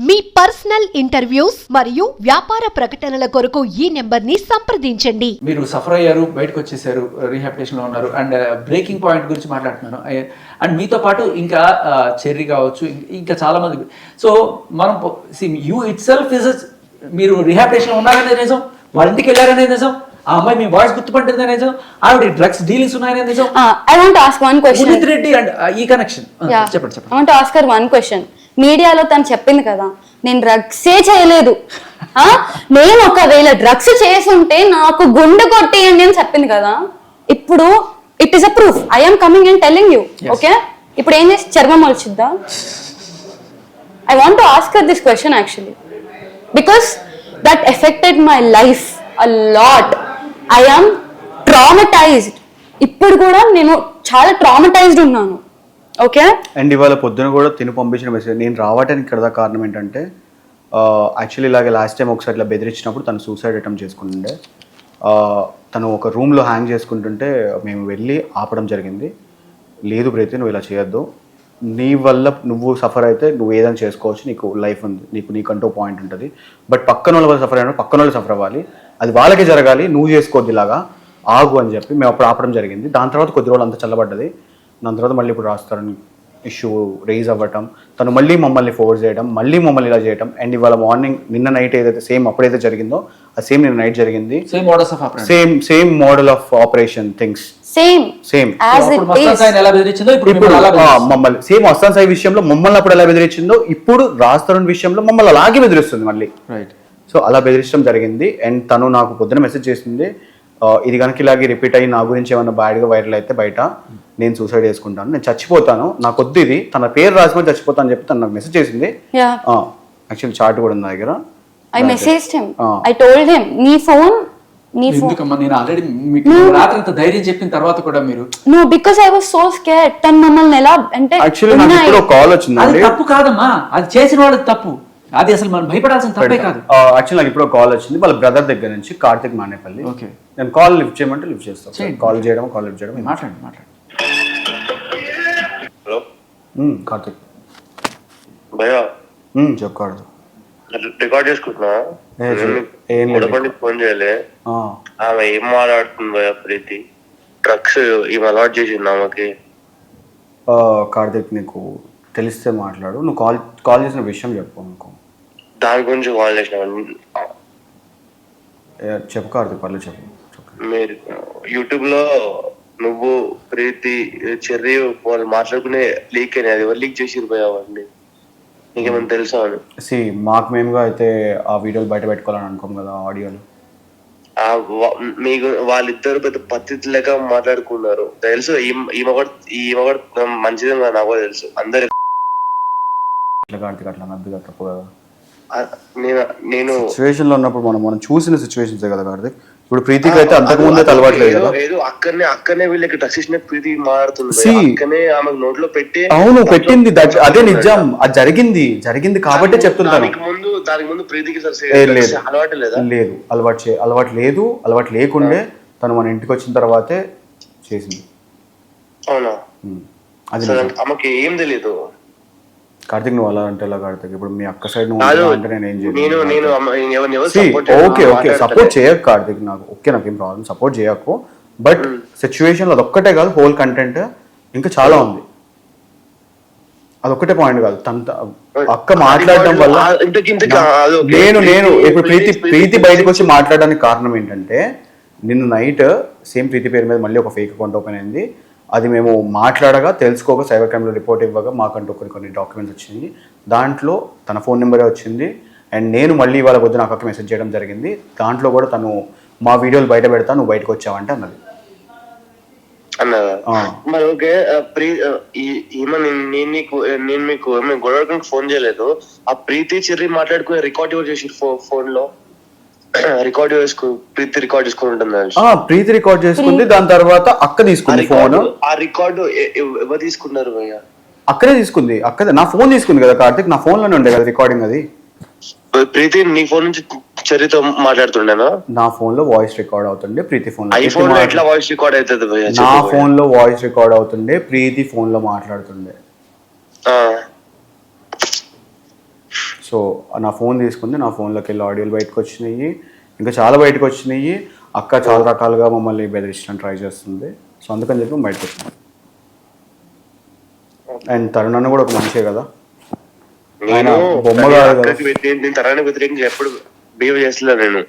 మీ personal interviews మరియు వ్యాపార ప్రకటనల కొరకు ఈ నెంబర్ని సంప్రదించండి మీరు సఫర్ అయ్యారు బయటకు వచ్చేసారు రిహాబిటేషన్లో ఉన్నారు అండ్ బ్రేకింగ్ పాయింట్ గురించి మాట్లాడుతున్నాను అండ్ మీతో పాటు ఇంకా చెర్రీ కావచ్చు ఇంకా చాలా మంది సో మనం యూ ఇట్ సెల్ఫ్ ఇస్ మీరు రిహాబిటేషన్ ఉన్నారనే నిజం వాళ్ళ ఇంటికి వెళ్ళారనే నిజం ఆ అమ్మాయి మీ వాయిస్ గుర్తుపట్టిందనే నిజం ఆవిడ డ్రగ్స్ డీలింగ్స్ ఉన్నాయనే నిజం Uh, to ask one question. Udit Reddy and ఈ కనెక్షన్ Yeah. చెప్పండి చెప్పండి ask her one question. మీడియాలో తను చెప్పింది కదా నేను డ్రగ్సే చేయలేదు? నేను ఒకవేళ డ్రగ్స్ చేసుంటే నాకు గుండె కొట్టేయండి అని చెప్పింది కదా ఇప్పుడు it is a proof I'm coming and telling you. Okay ఇప్పుడు ఏం చేసి చర్మం వచ్చిద్దా I want to ask this question actually because that affected my life a lot I'm traumatized ఇప్పుడు కూడా నేను చాలా ట్రామటైజ్డ్ ఉన్నాను. ఓకే అండ్ ఇవాళ పొద్దున కూడా తిని పంపించిన మెసేజ్ నేను రావటానికి ఇక్కడ కారణం ఏంటంటే యాక్చువల్లీ ఇలాగే లాస్ట్ టైం ఒకసారి ఇలా బెదిరించినప్పుడు తను సూసైడ్ అటెంప్ట్ చేసుకుంటుండే. తను ఒక రూమ్లో హ్యాంగ్ చేసుకుంటుంటే మేము వెళ్ళి ఆపడం జరిగింది. లేదు ప్రీతి నువ్వు ఇలా చేయొద్దు. నీ వల్ల నువ్వు సఫర్ అయితే నువ్వు ఏదైనా చేసుకోవచ్చు నీకు లైఫ్ ఉంది నీకు నీకంటూ పాయింట్ ఉంటుంది. బట్ పక్కన వాళ్ళ సఫర్ అయినా పక్కన వాళ్ళు సఫర్ అవ్వాలి. అది వాళ్ళకే జరగాలి నువ్వు చేసుకోవద్దు ఇలాగా. ఆగు అని చెప్పి మేము అప్పుడు ఆపడం జరిగింది. దాని తర్వాత కొద్ది రోజులు అంతా చల్లబడ్డది. దాని తర్వాత మళ్ళీ ఇప్పుడు రాస్తారని ఇష్యూ రేజ్ అవ్వటం తను మళ్ళీ మమ్మల్ని ఫోర్స్ చేయడం మళ్ళీ మమ్మల్ని ఇలా చేయడం అండ్ ఇవాళ మార్నింగ్ నిన్న నైట్ ఏదైతే సేమ్ అప్పుడైతే జరిగిందో ఆ సేమ్ నిన్న నైట్ జరిగింది. Same models of same same model of operation things same same మిమ్మల్ని సేమ్ అస్సాం సాయి విషయంలో మమ్మల్ని అప్పుడు ఎలా బెదిరించిందో ఇప్పుడు రాస్తారని విషయంలో మమ్మల్ని అలాగే బెదిరిస్తుంది మళ్ళీ. రైట్ సో అలా బెదిరించడం జరిగింది. అండ్ తను నాకు పొద్దున మెసేజ్ చేసింది ఇది కనుక ఇలాగే రిపీట్ అయ్యి నా గురించి ఏమైనా బ్యాడ్గా వైరల్ అయితే బయట నేను సూసైడ్ చేసుకుంటాను నేను చచ్చిపోతాను. నాకు వద్దు ఇది. తన పేరు రాసుకొని చచ్చిపోతాను అని చెప్పి తను నాకు మెసేజ్ చేసింది. యా. యాక్చువల్లీ చార్ట్ కూడా ఉంది నా దగ్గర. I messaged him. I told him నీ ఫోన్ నీ ఫోన్ ఎందుకమ్మా? నేను ఆల్రెడీ మీకు రాత్రి అంత ధైర్యం చెప్పిన తర్వాత కూడా మీరు no because I was so scare తను మమ్మల్ని ఎలా అంటే యాక్చువల్లీ నాకు. ఇప్పుడు కాల్ అది వచ్చిందండి. తప్పు కాదమ్మా. అది చేసిన వాళ్ళది తప్పు. అది అసలు మనం భయపడాల్సిన తప్పే కాదు. యాక్చువల్లీ నాకు ఇప్పుడు కాల్ వచ్చింది. వాళ్ళ బ్రదర్ దగ్గర నుంచి కార్తిక్ మానేపల్లి. ఓకే నేను కాల్ లిఫ్ట్ చేయమంటే లిఫ్ట్ చేస్తాను. కాల్ చేయడం కాల్ లిఫ్ట్ చేయడం మాట్లాడండి మాట్లాడండి. కార్తిక్. భయ్యా. ఉమ్, చెప్పు కార్తిక్. రికార్డ్ చేసుకుంటున్నా. ఫోన్ చేయలే. ఆమె ఏం మాట్లాడుతుంది భయ్యా ప్రీతి? డ్రగ్స్ ఈమె అలవాట్ చేసింది ఆమెకి? కార్తిక్ నీకు తెలిస్తే మాట్లాడు. నువ్వు కాల్ కాల్ చేసిన విషయం చెప్పు నాకు. దాని గురించి కాల్ చేసిన. చెప్పు కార్తిక్ పర్లేదు చెప్పు. చెప్పు. మీరు యూట్యూబ్లో నువ్వు ప్రీతి చెర్రీ వాళ్ళు మాట్లాడుకునే లీక్ అయినాయి. అది ఎవరు లీక్ భయ్యా అవన్నీ? నీకేమైనా తెలుసా అని సి మాకు మేముగా అయితే ఆ వీడియోలు బయట పెట్టుకోవాలని అనుకోం కదా ఆడియోలు మీకు వాళ్ళిద్దరు పెద్ద పద్ధతి లేక మాట్లాడుకున్నారు. తెలుసు ఈమె ఈమె కూడా ఈమె కూడా మంచిదని నాకు కూడా తెలుసు. అందరు అట్లా నద్దుగా తప్పు కదా. ఆ, నేను నేను సిచ్యువేషన్లో ఉన్నప్పుడు మనం మనం చూసిన సిచ్యువేషన్స్ కదా కార్తిక్? ఇప్పుడు ప్రీతికి అయితే అంతకు ముందే అలవాట్లేదు కదా? ఏదో అక్కడనే అక్కడనే వీళ్ళకి డ్రగ్స్ ఇచ్చిన ప్రీతి మారుతుంది. అక్కడనే ఆమె నోట్లో పెట్టి అవును పెట్టింది. అదే నిజం. అది జరిగింది. జరిగింది కాబట్టే చెప్తుంటాను. దానికి ముందు దానికి ముందు ప్రీతికి లేదు. అలవాటు లేదా? లేదు. అలవాటు చే అలవాటు లేదు. అలవాటు లేకుండే తను మన ఇంటికి వచ్చిన తర్వాతే చేసింది. అవునా. అది. ఆమెకి ఏం తెలియదు కార్తిక్ నువ్వు అలా అంటే ఎలా కార్తిక్? ఇప్పుడు మీ అక్క సైడ్ నువ్వు అంటే నేను ఏం చేయను. Okay okay. సపోర్ట్ చేయకు కార్తిక్ నాకు. ఓకే నాకు ఏం ప్రాబ్లం సపోర్ట్ చేయకు. బట్ సిచ్యువేషన్లో అదొక్కటే కాదు హోల్ కంటెంట్ ఇంకా చాలా ఉంది. అదొక్కటే పాయింట్ కాదు. తన అక్క మాట్లాడడం వల్ల అది. నేను నేను ఇప్పుడు ప్రీతి ప్రీతి- ప్రీతి బయటకు వచ్చి మాట్లాడడానికి కారణం ఏంటంటే నిన్న నైట్ సేమ్ ప్రీతి పేరు మీద మళ్ళీ ఒక ఫేక్ అకౌంట్ ఓపెన్ అయింది. అది మేము మాట్లాడగా తెలుసుకోక సైబర్ క్రైమ్లో రిపోర్ట్ ఇవ్వగా మాకంటూ కొన్ని కొన్ని డాక్యుమెంట్స్ వచ్చింది. దాంట్లో తన ఫోన్ నెంబరే వచ్చింది. అండ్ నేను మళ్ళీ ఇవాళ పొద్దున అక్కకి మెసేజ్ చేయడం జరిగింది. దాంట్లో కూడా తను మా వీడియోలు బయట పెడతా నువ్వు బయటకు వచ్చావంటే అన్నది. మరి ఓకే ప్రీ ఈమె నేను నేను నీకు నేను మీకు గొడవకి ఫోన్ చేయలేదు. ఆ ప్రీతి చెర్రి మాట్లాడుకునే రికార్డ్ ఎవరు చేసి ఫోన్లో రికార్డ్ చేసుకో ప్రీతి రికార్డ్ చేసుకుని ఉంటుంది. ఆ, ప్రీతి రికార్డ్ చేసుకుంది దాని తర్వాత అక్క తీసుకుంది ఫోన్. ఆ రికార్డు ఎవరు తీసుకున్నారు భయ్య? అక్కడే తీసుకుంది అక్కడే నా ఫోన్ తీసుకుంది కదా కార్తిక్ నా ఫోన్లోనే ఉండే కదా రికార్డింగ్ అది. ప్రీతి నీ ఫోన్ నుంచి చర్యతో మాట్లాడుతుండేనా? నా ఫోన్లో వాయిస్ రికార్డ్ అవుతుండే ప్రీతి ఫోన్ ఐఫోన్లో ఎట్లా వాయిస్ రికార్డ్ అవుతుంది నా. ఫోన్లో వాయిస్ రికార్డ్ అవుతుండే ప్రీతి ఫోన్లో మాట్లాడుతుండే. ఆ. సో నా ఫోన్ తీసుకుంది. నా ఫోన్లోకి వెళ్ళి ఆడియోలు బయటకు వచ్చినాయి ఇంకా చాలా బయటకు వచ్చినాయి అక్క చాలా రకాలుగా మమ్మల్ని బెదిరించడానికి ట్రై చేస్తుంది. సో అందుకని చెప్పి బయటకు వచ్చింది అండ్ తరుణ్ కూడా ఒక మనిషే కదా? నేను ఆయన బొమ్మ కాదు కదా. నేను తరానికి వ్యతిరేకంగా ఎప్పుడు బిహేవ్ చేస్తలే నేను.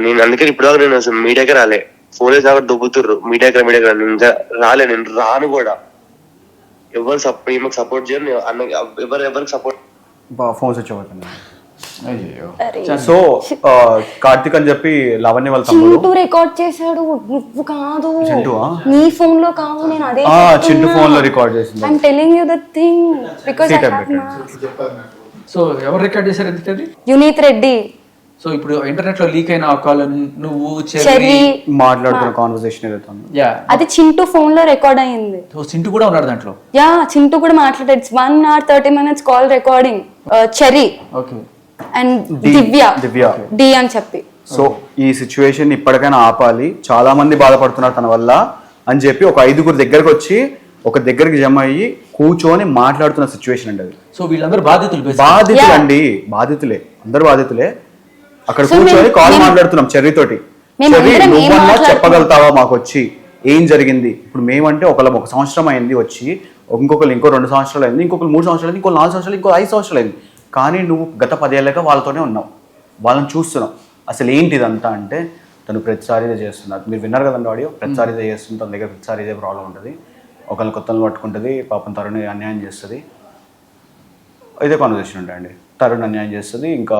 నేను అందుకని ఇప్పుడు దాకా నేను అసలు మీడియాకి రాలే. ఫోన్ దాకా దుబ్బుతుర్రు. మీడియాకి మీడియాకి. నేను ఇంకా రాలే. నేను రాను కూడా. ఎవరు సపోర్ట్ ఈమెకు సపోర్ట్ అన్న ఎవరు ఎవరికి సపోర్ట్ ఫోన్ స్విచ్ అవుతుంది అయ్యో సో కార్తిక్ అని చెప్పి లవణ్య వాళ్ళ తమ్ముడు. చింటూ రికార్డ్ చేశాడు. నువ్వు కాదు. చింటూవా? నీ ఫోన్లో కాదు నేను అదే ఆ, చింటూ phone లో record చేసింది. I'm telling you the thing because so ఎవరు రికార్డ్ చేశారు ఎందుకది యునీత్ రెడ్డి సో ఇప్పుడు ఇంటర్నెట్లో లీక్ అయిన కాల్ నువ్వు చెర్రీ చెర్రీ మాట్లాడుతున్న కాన్వర్సేషన్ ఏదైతే యా. అది చింటూ ఫోన్లో రికార్డ్ అయింది సో సింటూ కూడా ఉన్నాడు దాంట్లో? యా చింటూ కూడా మాట్లాడాడు. One hour thirty minutes call recording Cherry okay. And Divya. Divya. D అని చెప్పి. సో ఈ సిచ్యువేషన్ ఇప్పటికైనా ఆపాలి. చాలా మంది బాధపడుతున్నారు తన వల్ల అని చెప్పి ఒక ఐదుగురు దగ్గరకు వచ్చి ఒక దగ్గరికి జమ అయ్యి కూర్చొని మాట్లాడుతున్న సిచ్యువేషన్ అండి అది. సో వీళ్ళందరూ బాధితులు. బాధితులు. అండి బాధితులే. అందరు బాధితులే. అక్కడ కూర్చొని కాల్ మాట్లాడుతున్నాం చెర్రీ తోటి మేము చెర్రీ నువ్వన్నా? చెప్పగలుగుతావా మాకు వచ్చి ఏం జరిగింది? ఇప్పుడు మేమంటే ఒకళ్ళం ఒక సంవత్సరం అయింది వచ్చి ఇంకొకరు ఇంకో రెండు సంవత్సరాలు అయింది ఇంకొకరు మూడు సంవత్సరాలు అయింది ఇంకో నాలుగు సంవత్సరాలు ఇంకో ఐదు సంవత్సరాలు అయింది. కానీ నువ్వు గత పదేళ్ళగా వాళ్ళతోనే ఉన్నావు. వాళ్ళని చూస్తున్నావు. అసలు ఏంటి ఇదంతా అంటే తను ప్రతిసారి ఇదే చేస్తున్నారు. మీరు విన్నారు కదండి ఆడియో? ప్రతిసారి ఇదే చేస్తుంది. తన దగ్గర ప్రతిసారి ఇదే ప్రాబ్లం ఉంటుంది. ఒకరిని కొత్తలు పట్టుకుంటుంది పాపం తరుణ్ అన్యాయం చేస్తుంది. ఇదే కాన్వర్సేషన్ ఉంటాయండి తరుణ్ అన్యాయం చేస్తుంది. ఇంకా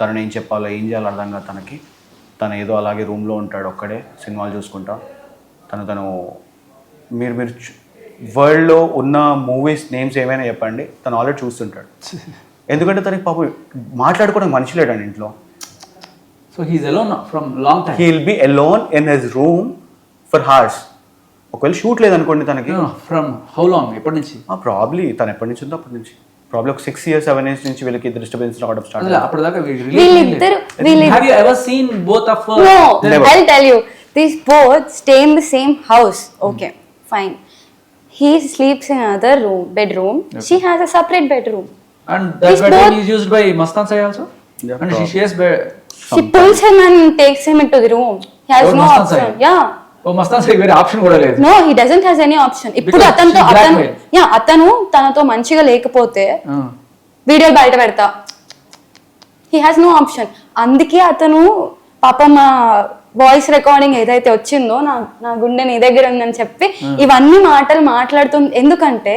తరుణ్ ఏం చెప్పాలో ఏం చేయాలో అర్థం కాదు తనకి. తను ఏదో అలాగే రూమ్లో ఉంటాడు ఒక్కడే సినిమాలు చూసుకుంటా. తను తను మీరు మీరు వరల్డ్లో ఉన్న మూవీస్ నేమ్స్ ఏమైనా చెప్పండి. తను ఆల్రెడీ చూస్తుంటాడు. ఎందుకంటే తనకి పాపం మాట్లాడుకోవడానికి మనిషి లేడండి ఇంట్లో. So he's alone from long time he will be alone in his room for hours ఒకవేళ షూట్ లేదనుకోండి తనకి. ఫ్రమ్ హౌ లాంగ్ ఎప్పటి నుంచి? ప్రాబ్లీ తను ఎప్పటి నుంచి ఉందో అప్పటి నుంచి. ప్రాబ్లీ ఒక సిక్స్ ఇయర్స్ సెవెన్ ఇయర్స్ నుంచి వీళ్ళకి డిస్టర్బెన్స్ రావడం స్టార్ట్ అసలు అప్పటిదాకా వీళ్ళిద్దరు- వీళ్ళిద్దరు- have you ever seen both of No, Never. I'll tell you. These both stay in the same house. Okay, fine. He sleeps in another room, bedroom. She has a separate bedroom. And that bedroom both- is used by Mastan Sai also Yeah, and she. Shares She pulls him and takes him into the room. He has Oh, no Mastan option. Oh Mastan వేరే option కూడా లేదు. ఇప్పుడు అతనితో అతను blackmail. Yeah అతను తనతో మంచిగా లేకపోతే. వీడియోలు బయట పెడతా హీ హాస్ నో ఆప్షన్ అందుకే అతను పాపం మా వాయిస్ రికార్డింగ్ ఏదైతే వచ్చిందో నా నా గుండె నీ దగ్గర ఉందని చెప్పి ఇవన్నీ మాటలు మాట్లాడుతుంది ఎందుకంటే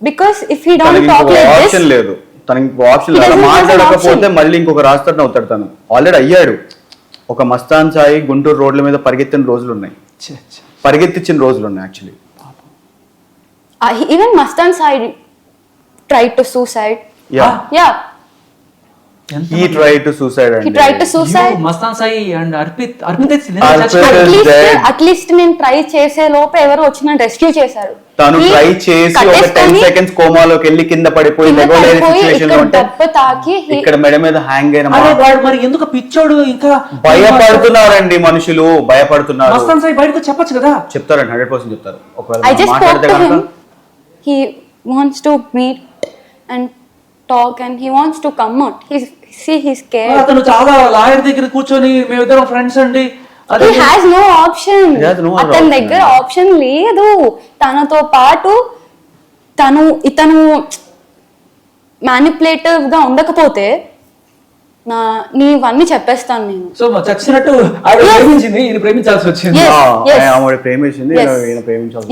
because if he don't talk like this లేదు తనకి ఆప్షన్ He లేదు మాట్లాడకపోతే. మళ్ళీ ఇంకొక రాస్తాడు అవుతాడు తను ఆల్రెడీ అయ్యాడు ఒక మస్తాన్ సాయి గుంటూరు రోడ్ల మీద పరిగెత్తిన రోజులు ఉన్నాయి. పరిగెత్తించిన రోజులు ఉన్నాయి actually even Mastan side try to suicide yeah yeah ఎంత he try to suicide he అండి try to suicide You, Mastan Sai and Arpit Arpit at least. At least నేను ట్రై చేసే లోపు ఎవరు వచ్చి నన్ను రెస్క్యూ చేశారు. తను ట్రై చేసి ఒక టెన్ సెకండ్స్ కోమాలోకి వెళ్ళి కింద పడిపోయి లెగోలేని పడిపోయి సిచ్యువేషన్లో ఇక్కడ ఉంటే దెబ్బ తాకి he- ఇక్కడ మెడ మీద హ్యాంగ్ అయిన మరి ఎందుకు పిచ్చోడు ఇంకా భయపడుతున్నారండి మనుషులు భయపడుతున్నారు మస్తాన్ సాయి బయటకు చెప్పొచ్చు కదా చెప్తారండి హండ్రెడ్ పర్సెంట్ చెప్తారు ఒకవేళ మాట్లాడితే. కనుక to meet and talk and he wants to come out. He's see he's scared. అతను చాలా లాయర్ దగ్గర కూర్చొని మేమిద్దరం ఫ్రెండ్స్ అండి has no other అతని. దగ్గర ఆప్షన్ లేదు తనతో పాటు తను ఇతను మ్యానిపులేటివ్గా ఉండకపోతే నా నీవన్నీ చెప్పేస్తాను నేను సో చచ్చినట్టు. ప్రేమించింది ప్రేమించాల్సి వచ్చింది ప్రేమించింది ప్రేమించాల్సి.